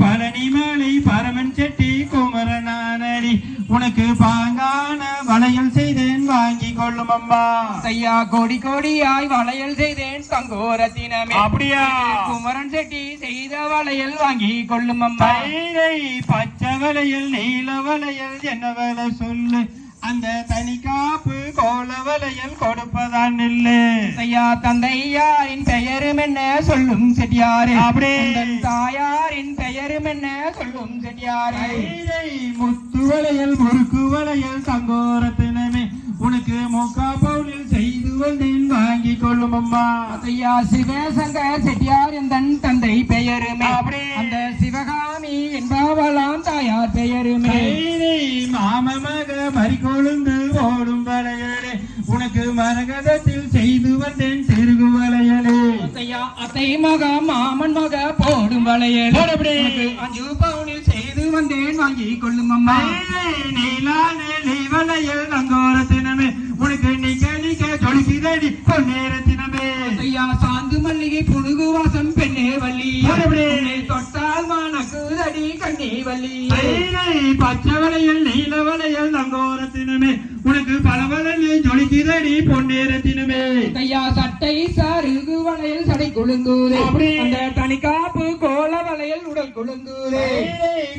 பழனி மலை பரமன் செட்டி குமரனானடி. உனக்கு பாங்கான வளையல் செய்தேன் வாங்கி கொள்ளும் அம்மா. ஐயா கோடி கோடியாய் வளையல் செய்தேன் தங்கோரத்தினமே அப்படியா? குமரன் செட்டி செய்த வளையல் வாங்கி கொள்ளும் அம்மா. பச்சை வளையல் நீல வளையல் என்ன வேலை சொல்லு. அந்த தனி காப்பு கோல வளையல் கொடுப்பதான் இல்லை ஐயா தந்தையாரின் பெயரும் என்ன சொல்லும் செட்டியாரே? அப்படி. தாயாரின் பெயரும் என்ன சொல்லும் செட்டியாரே? முத்து வளையல் முறுக்கு வளையல் சங்கோரத்தினமே உனக்கு முக்கா பவுலில் செய்து வந்தேன் வாங்கி கொள்ளும் அம்மா. ஐயா சிவசங்கர் செட்டியார் எந்தன் தந்தை பெயருமே. அந்த சிவகாமி என்பவளாம் தாயார் பெயருமே. தைரை மாம மக மறிக்கொழுந்து உனக்கு மரகதத்தில் செய்து வந்தேன் திருகு வளையலே ஐயா அத்தை மக மாமன் மக போடும் வளையல். அஞ்சு பவுனில் செய்து வந்தேன் வாங்கி கொள்ளும் அம்மா. வளையல் நங்கோரத்தினமே உனக்கு நிக்க நிக்க ஜொலிக்குதடி பொன்னேரத்தினமே ஐயா சாந்து மல்லிகை புழுகு வாசம் பெண்ணே வள்ளி. தொட்டால் தைரை பச்சை வளையல் நீல வளையல் நங்கோரத்தினமே. உனக்கு பலவளையல் ஜொலிக்குதடி பொன்னேரத்தினமே. ஐயா சட்டை சருகு வளையல் சடை அப்படி. அந்த தனிக்காப்பு கோல வளையல் உடல் குழுங்குதே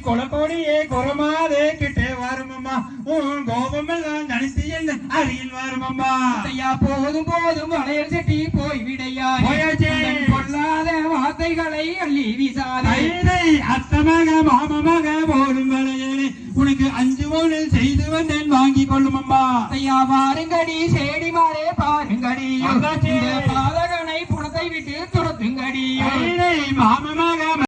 கொலக்கோடியே குரமாதே கிட்டே வருமம்மா. உன் கோபமெல்லாம் நினைத்து என்ன அருகில் வருமம்மா. ஐயா போதும் போதும் வளையல் செட்டி போய் விடையா போயாச்சே. வார்த்தைகளை அள்ளி வீசாதே. அத்தமாக மாமமாக போடும் வளையலே. உனக்கு அஞ்சு ஓனில் செய்து வந்தேன் வாங்கி கொள்ளும் அம்மா ஐயா பாருங்கடி. சேடி மாறே பாருங்கடி பாதகனை புணத்தை விட்டு துரத்துங்கடி. மாமமா